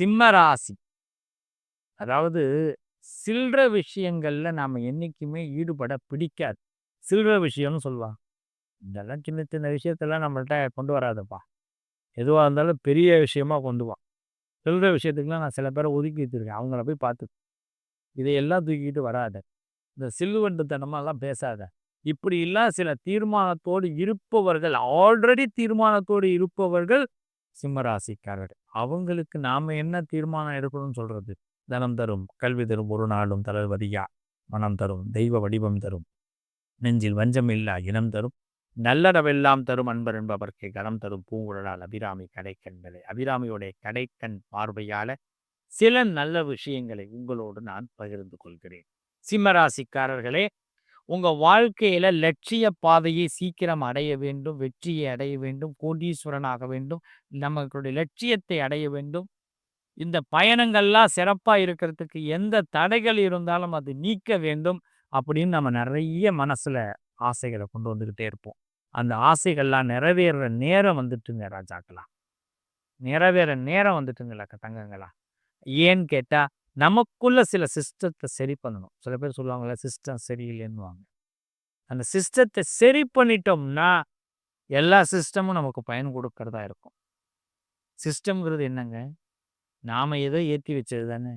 சிம்ம ராசி. அதாவது சில்லற விஷயங்கள்ல நாம் என்னைக்குமே ஈடுபட பிடிக்காது. சில்லற விஷயம்னு சொல்லுவாங்க. இதெல்லாம் சின்ன சின்ன விஷயத்தெல்லாம் நம்மள்ட்ட கொண்டு வராதப்பா. எதுவாக இருந்தாலும் பெரிய விஷயமா கொண்டு வா. சில்லற விஷயத்துக்குலாம் நான் சில பேரை ஒதுக்கி வச்சுருக்கேன். அவங்கள போய் பார்த்து. இதையெல்லாம் தூக்கிட்டு வராத. இந்த சில்லுவண்டுத்தனமாலாம் பேசாத. இப்படி எல்லாம் சில தீர்மானத்தோடு இருப்பவர்கள் ஆல்ரெடி தீர்மானத்தோடு இருப்பவர்கள் சிம்மராசிக்காரர்கள் அவங்களுக்கு நாம என்ன தீர்மானம் எடுக்கணும்னு சொல்றது? தனம் தரும் கல்வி தரும் ஒரு நாளும் தளர்வதியா? மனம் தரும் தெய்வ வடிவம் தரும். நெஞ்சில் வஞ்சம் இல்லா இனம் தரும். நல்லறவெல்லாம் தரும் அன்பர் என்பவர்க்கு கனம் தரும். பூங்குழலால் அபிராமி கடைக்கண்களை அபிராமியோட கடைக்கண் பார்வையால சில நல்ல விஷயங்களை உங்களோடு நான் பகிர்ந்து கொள்கிறேன். சிம்மராசிக்காரர்களே உங்கள் வாழ்க்கையில் லட்சிய பாதையை சீக்கிரம் அடைய வேண்டும் வெற்றியை அடைய வேண்டும் கோடீஸ்வரனாக வேண்டும் நம்மளுடைய லட்சியத்தை அடைய வேண்டும். இந்த பயணங்கள்லாம் சிறப்பாக இருக்கிறதுக்கு எந்த தடைகள் இருந்தாலும் அது நீக்க வேண்டும் அப்படின்னு நம்ம நிறைய மனசில் ஆசைகளை கொண்டு வந்துக்கிட்டே இருப்போம். அந்த ஆசைகள்லாம் நிறைவேற நேரம் வந்துட்டுங்க ராஜாக்களா. நிறைவேற நேரம் வந்துட்டுங்களா தங்கங்களா. ஏன்னு கேட்டால் நமக்குள்ள சில சிஸ்டத்தை சரி பண்ணணும். சில பேர் சொல்லுவாங்கள்ல சிஸ்டம் சரியில்லைன்னுவாங்க. அந்த சிஸ்டத்தை சரி பண்ணிட்டோம்னா எல்லா சிஸ்டமும் நமக்கு பயன் கொடுக்கறதா இருக்கும். சிஸ்டம்ங்கிறது என்னங்க? நாம் ஏதோ ஏற்றி வச்சது தானே?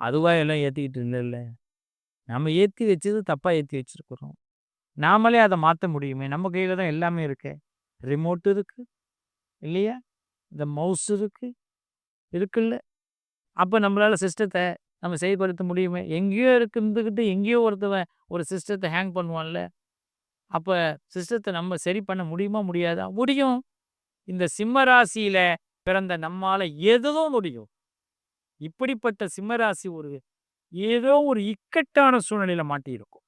அதுவாக எல்லாம் ஏற்றிக்கிட்டு இல்லை நம்ம ஏற்றி வச்சது தப்பாக ஏற்றி வச்சிருக்கிறோம். நாமளே அதை மாற்ற முடியுமே? நம்ம கையில் தான் எல்லாமே இருக்கு. ரிமோட் இருக்கு இல்லையா? இந்த மவுஸ் இருக்குது இருக்குல்ல? அப்போ நம்மளால சிஸ்டத்தை நம்ம செயல்படுத்த முடியுமே? எங்கேயோ இருந்துக்கிட்டு எங்கேயோ ஒருத்தவன் ஒரு சிஸ்டத்தை ஹேங் பண்ணுவான்ல? அப்போ சிஸ்டத்தை நம்ம சரி பண்ண முடியுமா முடியாதா? முடியும். இந்த சிம்மராசியில் பிறந்த நம்மால் எதுவும் முடியும். இப்படிப்பட்ட சிம்மராசி ஒரு ஏதோ ஒரு இக்கட்டான சூழ்நிலையில் மாட்டியிருக்கும்.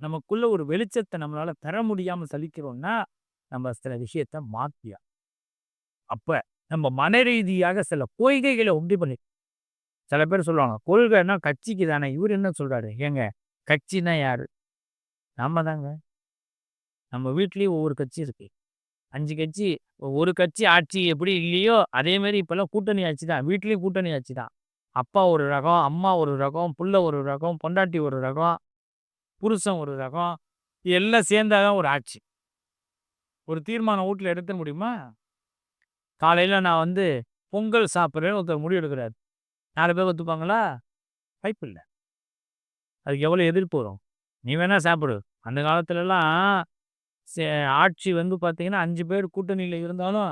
நமக்குள்ள ஒரு வெளிச்சத்தை நம்மளால தர முடியாமல் சலிக்கிறோம்னா நம்ம சில விஷயத்த மாற்றியா அப்ப நம்ம மன ரீதியாக சில கொள்கைகளை உண்டு பண்ணி சில பேர் சொல்லுவாங்க கொள்கைன்னா கட்சிக்கு தானே இவர் என்ன சொல்கிறாரு ஏங்க கட்சின்னா யார்? நம்ம தாங்க. நம்ம வீட்லேயும் ஒவ்வொரு கட்சி இருக்கு. அஞ்சு கட்சி ஒரு கட்சி ஆட்சி எப்படி இல்லையோ அதேமாரி இப்போல்லாம் கூட்டணி ஆட்சி தான். வீட்லேயும் கூட்டணி ஆட்சி தான். அப்பா ஒரு ரகம் அம்மா ஒரு ரகம் புள்ள ஒரு ரகம் பொண்டாட்டி ஒரு ரகம் புருஷன் ஒரு ரகம் எல்லாம் சேர்ந்தாதான் ஒரு ஆட்சி. ஒரு தீர்மானம் வீட்டில் எடுத்த முடியுமா? காலையில் நான் வந்து பொங்கல் சாப்பிட்றேன்னு ஒருத்தர் முடிவு எடுக்கிறார் நாலு பேர் ஒத்துப்பாங்களா? வாய்ப்பு இல்லை. அதுக்கு எவ்வளோ எதிர்ப்பு வரும்? நீ வேணா சாப்பிடு. அந்த காலத்துலலாம் ஆட்சி வந்து பார்த்தீங்கன்னா அஞ்சு பேர் கூட்டணியில் இருந்தாலும்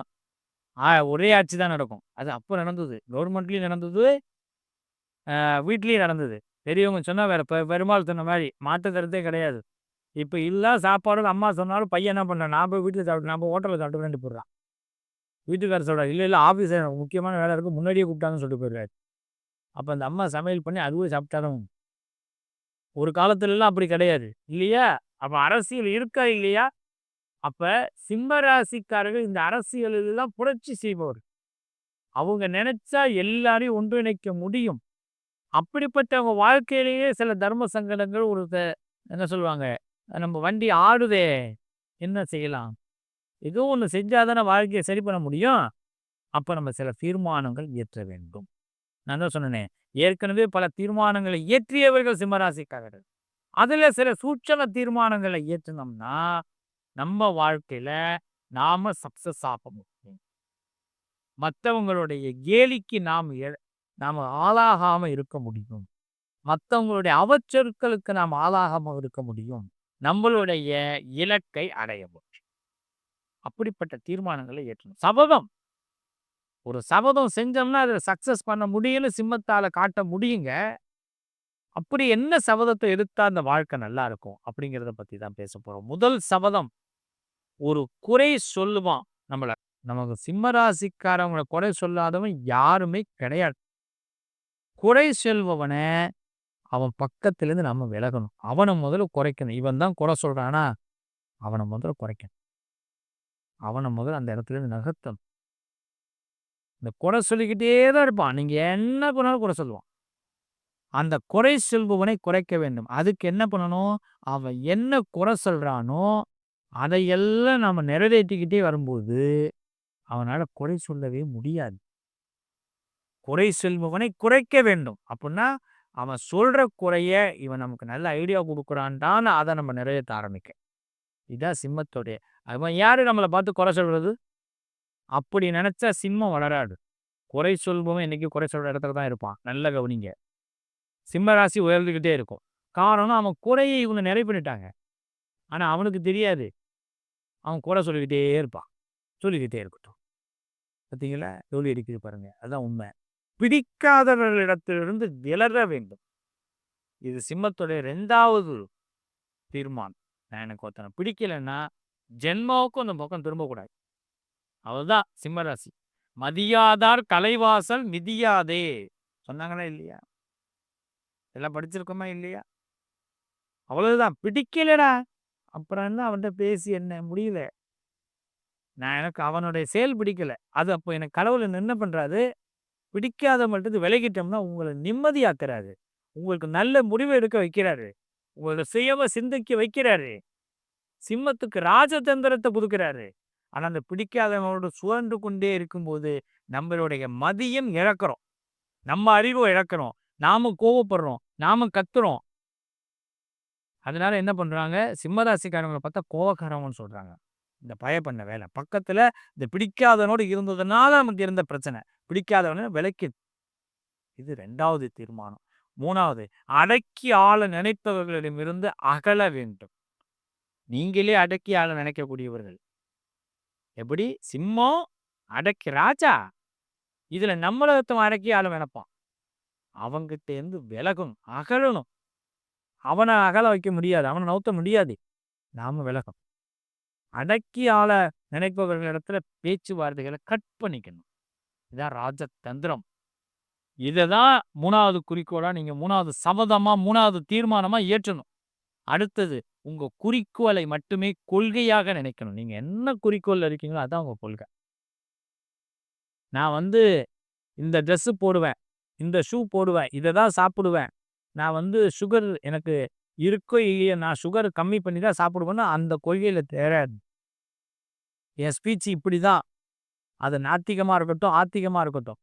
ஒரே ஆட்சி தான் நடக்கும். அது அப்போ நடந்தது. கவர்மெண்ட்லேயும் நடந்தது. வீட்லேயும் நடந்தது. பெரியவங்க சொன்னால் வேற பெருமாள் சொன்ன மாதிரி மாற்ற தரத்தே கிடையாது. இப்போ இல்லை சாப்பாடு அம்மா சொன்னாலும் பையன் என்ன பண்ணுறான் நான் போய் வீட்டில் சாப்பிட்டு நான் போய் ஹோட்டலில் சாப்பிட்டு வேண்டி போடுறான். வீட்டுக்காரர் சொல்கிறார் இல்லை இல்லை ஆஃபீஸில் முக்கியமான வேலை இருக்குது முன்னாடியே கூப்பிட்டாங்கன்னு சொல்லிட்டு போயிடுறாரு. அப்போ அந்த அம்மா சமையல் பண்ணி அதுவே சாப்பிட்டாலும் ஒரு காலத்துலலாம் அப்படி கிடையாது. இல்லையா? அப்போ அரசியல் இருக்கா இல்லையா? அப்போ சிம்மராசிக்காரர்கள் இந்த அரசியலெல்லாம் புரட்சி செய்பவர். அவங்க நினைச்சா எல்லாரையும் ஒன்றிணைக்க முடியும். அப்படிப்பட்டவங்க வாழ்க்கையிலேயே சில தர்ம சங்கடங்கள் ஒரு என்ன சொல்லுவாங்க? நம்ம வண்டி ஆடுதே என்ன செய்யலாம்? ஏதோ ஒன்று செஞ்சாதானே வாழ்க்கையை சரி பண்ண முடியும். அப்போ நம்ம சில தீர்மானங்கள் இயற்ற வேண்டும். நான் தான் சொன்னேன் ஏற்கனவே பல தீர்மானங்களை இயற்றியவர்கள் சிம்மராசிக்காரர்கள். அதுல சில சூட்சம தீர்மானங்களை இயற்றினோம்னா நம்ம வாழ்க்கையில நாம சக்ஸஸ் ஆக முடியும். மற்றவங்களுடைய கேலிக்கு நாம் நாம ஆளாகாமல் இருக்க முடியும். மற்றவங்களுடைய அவச்சொற்களுக்கு நாம் ஆளாகாம இருக்க முடியும். நம்மளுடைய இலக்கை அடைய முடியும். அப்படிப்பட்ட தீர்மானங்களை ஏற்றணும் சபதம். ஒரு சபதம் செஞ்சோம்னா அதில் சக்ஸஸ் பண்ண முடியும்னு சிம்மத்தால காட்ட முடியுங்க. அப்படி என்ன சபதத்தை எடுத்தா அந்த வாழ்க்கை நல்லா இருக்கும்? அப்படிங்கிறத பற்றி தான் பேச போறோம். முதல் சபதம் ஒரு குறை சொல்லுவான் நம்மள. நமக்கு சிம்மராசிக்காரவங்களை குறை சொல்லாதவன் யாருமே கிடையாது. குறை சொல்பவனை அவன் பக்கத்துலேருந்து நம்ம விலகணும். அவனை முதல்ல குறைக்கணும். இவன் தான் குறை சொல்றானா அவனை முதல்ல குறைக்கணும். அவனை முதல்ல அந்த இடத்துல இருந்து நகர்த்தணும். இந்த குறை சொல்லிக்கிட்டே தான் இருப்பான். நீங்கள் என்ன பண்ணாலும் குறை சொல்லுவான். அந்த குறை சொல்பவனை குறைக்க வேண்டும். அதுக்கு என்ன பண்ணணும்? அவன் என்ன குறை சொல்கிறானோ அதையெல்லாம் நம்ம நிறைவேற்றிக்கிட்டே வரும்போது அவனால் குறை சொல்லவே முடியாது. குறை சொல்பவனை குறைக்க வேண்டும். அப்படின்னா அவன் சொல்கிற குறைய இவன் நமக்கு நல்ல ஐடியா கொடுக்குறான்டான்னு அதை நம்ம நிறைவேற்ற ஆரம்பிக்க. இதுதான் சிம்மத்தோடைய அவன் யார் நம்மளை பார்த்து குறை சொல்கிறது அப்படி நினச்சா சிம்மம் வளராது. குறை சொல்பவன் இன்னைக்கு குறை சொல்கிற இடத்துல தான் இருப்பான். நல்ல கவனிங்க. சிம்ம ராசி உயர்ந்துக்கிட்டே இருக்கும். காரணம் அவன் குறையை இவங்க நிறைவு பண்ணிட்டாங்க. ஆனால் அவனுக்கு தெரியாது. அவன் குறை சொல்லிக்கிட்டே இருப்பான். சொல்லிக்கிட்டே இருக்கட்டும். பார்த்தீங்களா ஜோலி அடிக்குது பாருங்க. அதுதான் உண்மை. பிடிக்காதவர்களிடத்திலிருந்து விலக வேண்டும். இது சிம்மத்துடைய ரெண்டாவது தீர்மானம். நான் எனக்கு ஒருத்தனை பிடிக்கலைன்னா ஜென்மாவுக்கும் அந்த பக்கம் திரும்பக்கூடாது. அவ்வளோதான் சிம்மராசி. மதியாதார் கலைவாசல் மிதியாதே. சொன்னாங்களா இல்லையா? எல்லாம் படிச்சிருக்கோமா இல்லையா? அவ்வளவுதான் பிடிக்கலடா. அப்புறம் என்ன அவன்கிட்ட பேசி என்ன? முடியல. நான் எனக்கு அவனுடைய செயல் பிடிக்கல. அது அப்போ எனக்கு கடவுள் என்ன பண்றாரு? பிடிக்காத மட்டும் விலகிட்டோம்னா உங்களை நிம்மதியாக்குறாரு. உங்களுக்கு நல்ல முடிவு எடுக்க வைக்கிறாரு. உங்களோட சுயம சிந்திக்க வைக்கிறாரு. சிம்மத்துக்கு ராஜதந்திரத்தை புதுக்கிறாரு. ஆனா அந்த பிடிக்காதவனோட சுழன்று கொண்டே இருக்கும்போது நம்மளுடைய மதியம் இழக்கிறோம். நம்ம அறிவை இழக்கிறோம். நாம கோவப்படுறோம். நாம கத்துறோம். அதனால என்ன பண்றாங்க? சிம்மராசிக்காரங்களை பார்த்தா கோவக்காரவங்கன்னு சொல்றாங்க. இந்த பய பண்ண வேலை. பக்கத்துல இந்த பிடிக்காதவனோடு இருந்ததுனால நமக்கு இருந்த பிரச்சனை. பிடிக்காதவன விலைக்கு இது ரெண்டாவது தீர்மானம். மூணாவது அடக்கி ஆள நினைப்பவர்களிடமிருந்து அகல வேண்டும். நீங்களே அடக்கி ஆள நினைக்கக்கூடியவர்கள். எப்படி? சிம்மம் அடக்கி ராஜா. இதுல நம்மள அடக்கி ஆளும் நினைப்பான் அவங்கிட்ட இருந்து விலகணும் அகலணும். அவனை அகல வைக்க முடியாது அவனை நவுத்த முடியாது. நாம விலகும் அடக்கி ஆள நினைப்பவர்கள் இடத்துல பேச்சுவார்த்தைகளை கட் பண்ணிக்கணும். இதான் ராஜதந்திரம் இதை தான் மூணாவது குறிக்கோளாக நீங்கள் மூணாவது சபதமாக மூணாவது தீர்மானமாக ஏற்றணும் அடுத்தது உங்கள் குறிக்கோளை மட்டுமே கொள்கையாக நினைக்கணும். நீங்கள் என்ன குறிக்கோள் இருக்கீங்களோ அதான் உங்கள் கொள்கை. நான் வந்து இந்த ட்ரெஸ்ஸு போடுவேன் இந்த ஷூ போடுவேன் இதை தான் சாப்பிடுவேன். நான் வந்து சுகர் எனக்கு இருக்கோ இல்லையோ நான் சுகர் கம்மி பண்ணி தான் சாப்பிடுவேன்னா அந்த கொள்கையில் தேராது என் ஸ்பீச் இப்படி தான். அது நாத்திகமாக இருக்கட்டும் ஆத்திகமாக இருக்கட்டும்.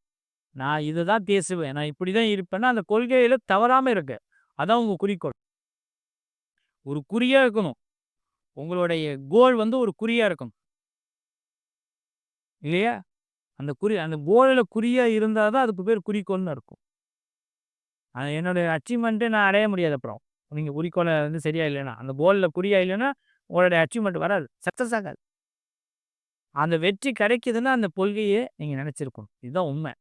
நான் இதை தான் பேசுவேன். நான் இப்படி தான் இருப்பேன்னா அந்த கொள்கையில் தவறாமல் இருக்கு. அதான் உங்கள் குறிக்கோள். ஒரு குறியாக இருக்கணும். உங்களுடைய கோல் வந்து ஒரு குறியாக இருக்கணும். இல்லையா? அந்த குறி அந்த கோலில் குறியாக இருந்தால் தான் அதுக்கு பேர் குறிக்கோள்னு இருக்கும் அது என்னுடைய அச்சீவ்மெண்ட்டு நான் அடைய முடியாது அப்புறம். நீங்கள் குறிக்கோளை வந்து சரியா இல்லைன்னா அந்த கோலில் குறியா இல்லைன்னா உங்களுடைய அச்சீவ்மெண்ட் வராது. சக்ஸஸ் ஆகாது. அந்த வெற்றி கிடைக்குதுன்னா அந்த கொள்கையை நீங்கள் நினச்சிருக்கணும். இதுதான் உண்மை.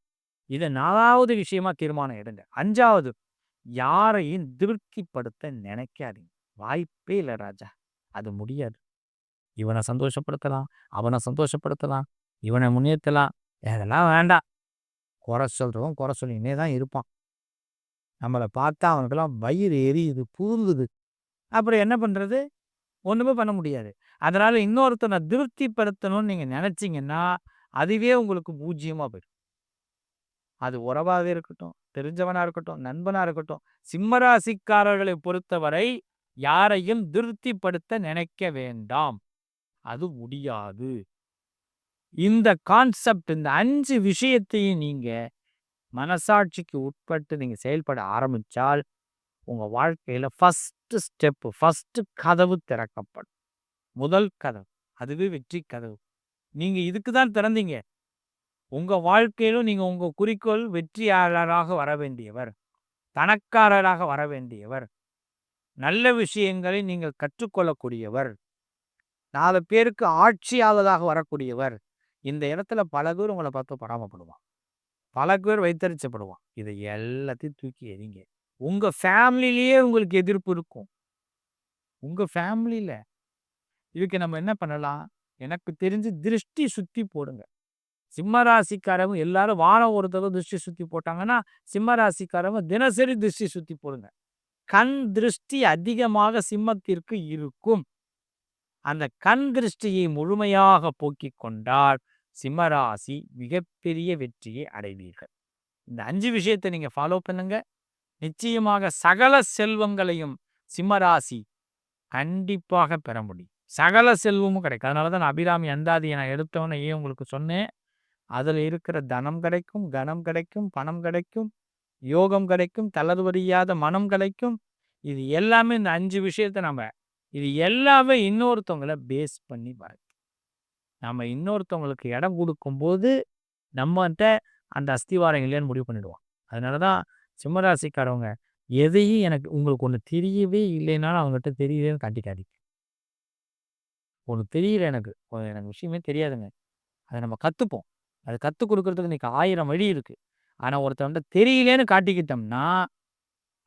இதை நாலாவது விஷயமா தீர்மானம் எடுங்க. அஞ்சாவது யாரையும் திருப்திப்படுத்த நினைக்காதீங்க. வாய்ப்பே இல்லை ராஜா. அது முடியாது. இவனை சந்தோஷப்படுத்தலாம் அவனை சந்தோஷப்படுத்தலாம் இவனை முன்னேற்றலாம். அதெல்லாம் வேண்டாம். குறை சொல்கிறவன் குறை சொல்லினே தான் இருப்பான். நம்மளை பார்த்தா அவனுக்கெல்லாம் வயிறு எரியுது புதுங்குது அப்புறம் என்ன பண்ணுறது ஒன்றுமே பண்ண முடியாது. அதனால் இன்னொருத்தனை திருப்திப்படுத்தணும்னு நீங்கள் நினச்சிங்கன்னா அதுவே உங்களுக்கு பூஜ்ஜியமாக போயிடும். அது உறவாகவே இருக்கட்டும் தெரிஞ்சவனாக இருக்கட்டும் நண்பனாக இருக்கட்டும் சிம்மராசிக்காரர்களை பொறுத்தவரை யாரையும் திருப்திப்படுத்த நினைக்க வேண்டாம். அது முடியாது. இந்த கான்செப்ட் இந்த அஞ்சு விஷயத்தையும் நீங்க மனசாட்சிக்கு உட்பட்டு நீங்க செயல்பட ஆரம்பிச்சால் உங்க வாழ்க்கையில ஃபர்ஸ்ட் ஸ்டெப் ஃபர்ஸ்ட் கதவு திறக்கப்படும். முதல் கதவு அதுவே வெற்றி கதவு. நீங்க இதுக்கு தான் திறந்தீங்க. உங்க வாழ்க்கையிலும் நீங்க உங்க குறிக்கோள் வெற்றியாளராக வர வேண்டியவர் தனக்காரராக வர வேண்டியவர் நல்ல விஷயங்களை நீங்கள் கற்றுக்கொள்ளக்கூடியவர். நாலு பேருக்கு ஆட்சியாளராக வரக்கூடியவர். இந்த இடத்துல பல பேர் உங்களை பார்த்து பராமப்படுவான். பல பேர் வைத்தறிச்சப்படுவான். இதை எல்லாத்தையும் தூக்கி எறிங்க. உங்கள் ஃபேமிலிலேயே உங்களுக்கு எதிர்ப்பு இருக்கும். உங்கள் ஃபேமிலியில். இதுக்கு நம்ம என்ன பண்ணலாம்? எனக்கு தெரிஞ்சு திருஷ்டி சுற்றி போடுங்க. சிம்ம ராசிக்காரவங்க எல்லாரும் வாரம் ஒரு தடவை திருஷ்டி சுற்றி போட்டாங்கன்னா சிம்ம ராசிக்காரவங்க தினசரி திருஷ்டி சுற்றி போடுங்க. கண் திருஷ்டி அதிகமாக சிம்மத்திற்கு இருக்கும். அந்த கண் திருஷ்டியை முழுமையாக போக்கிக் கொண்டால் சிம்மராசி மிகப்பெரிய வெற்றியை அடைவீர்கள். இந்த அஞ்சு விஷயத்தை நீங்க ஃபாலோ பண்ணுங்க. நிச்சயமாக சகல செல்வங்களையும் சிம்மராசி கண்டிப்பாக பெற முடியும். சகல செல்வமும் கிடைக்கும். அதனால தான் அபிராமி அந்தாதி நான் எடுத்தவொன்னே ஏன் உங்களுக்கு சொன்னேன். அதில் இருக்கிற தனம் கிடைக்கும், கனம் கிடைக்கும், பணம் கிடைக்கும், யோகம் கிடைக்கும், தளர்வறியாத மனம் கிடைக்கும். இது எல்லாமே இந்த அஞ்சு விஷயத்த நம்ம இது எல்லாமே இன்னொருத்தவங்கள பேஸ் பண்ணி வர்றது. நம்ம இன்னொருத்தவங்களுக்கு இடம் கொடுக்கும்போது நம்மகிட்ட அந்த அஸ்திவாரம் இல்லைன்னு முடிவு பண்ணிடுவோம். அதனால தான் சிம்மராசிக்காரவங்க எதையும் எனக்கு உங்களுக்கு ஒன்று தெரியவே இல்லைனாலும் அவங்ககிட்ட தெரியலேன்னு காட்டிக்காதீங்க. ஒன்று தெரியல எனக்கு. எனக்கு விஷயமே தெரியாதுங்க. அதை நம்ம கற்றுப்போம் அது கற்றுக் கொடுக்குறதுக்கு இன்னைக்கு ஆயிரம் வழி இருக்குது ஆனால் ஒருத்தவன்ட்ட தெரியலேன்னு காட்டிக்கிட்டோம்னா,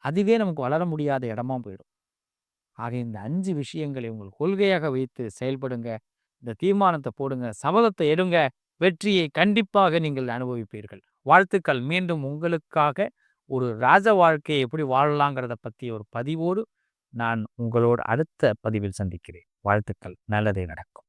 அதுவே நமக்கு வளர முடியாத இடமா போயிடும். ஆக இந்த அஞ்சு விஷயங்களை உங்கள் கொள்கையாக வைத்து செயல்படுங்க. இந்த தீர்மானத்தை போடுங்க. சபதத்தை எடுங்க. வெற்றியை கண்டிப்பாக நீங்கள் அனுபவிப்பீர்கள். வாழ்த்துக்கள். மீண்டும் உங்களுக்காக ஒரு ராஜ வாழ்க்கையை எப்படி வாழலாங்கிறத பற்றி ஒரு பதிவோடு நான் உங்களோடு அடுத்த பதிவில் சந்திக்கிறேன். வாழ்த்துக்கள். நல்லதே நடக்கும்.